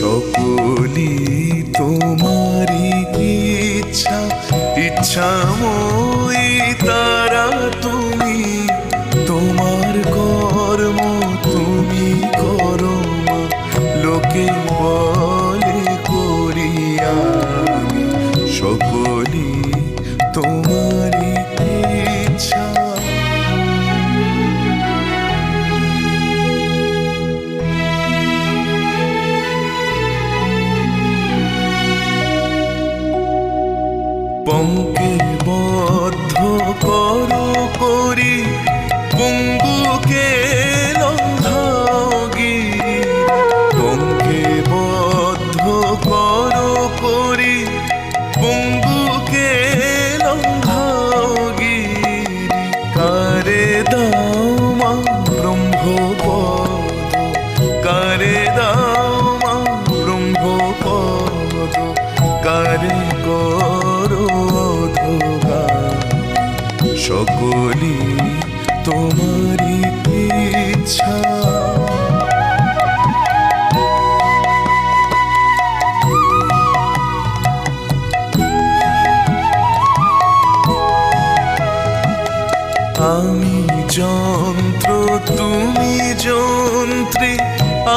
সকলি তোমারি ইচ্ছা ইচ্ছা মন কম্পে বদ্ধ সকলি তোমারই ইচ্ছা। আমি যন্ত্র তুমি যন্ত্রী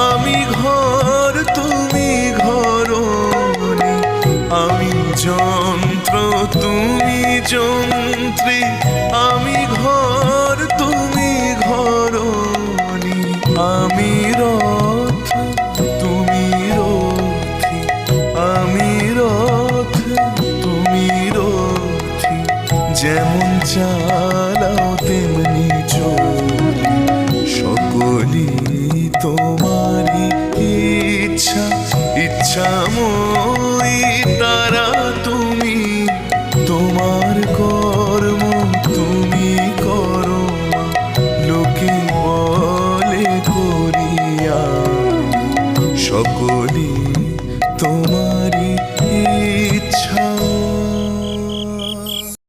আমি ঘর তুমি যন্ত্রী আমি ঘর, তুমি ঘর আমি রথ, তুমি রথি। আমি রথ, তুমি রথি। যেমন চালাও তেমনি চলি। সকলি তোমারই ইচ্ছা ইচ্ছা মই তারা ইচ্ছা।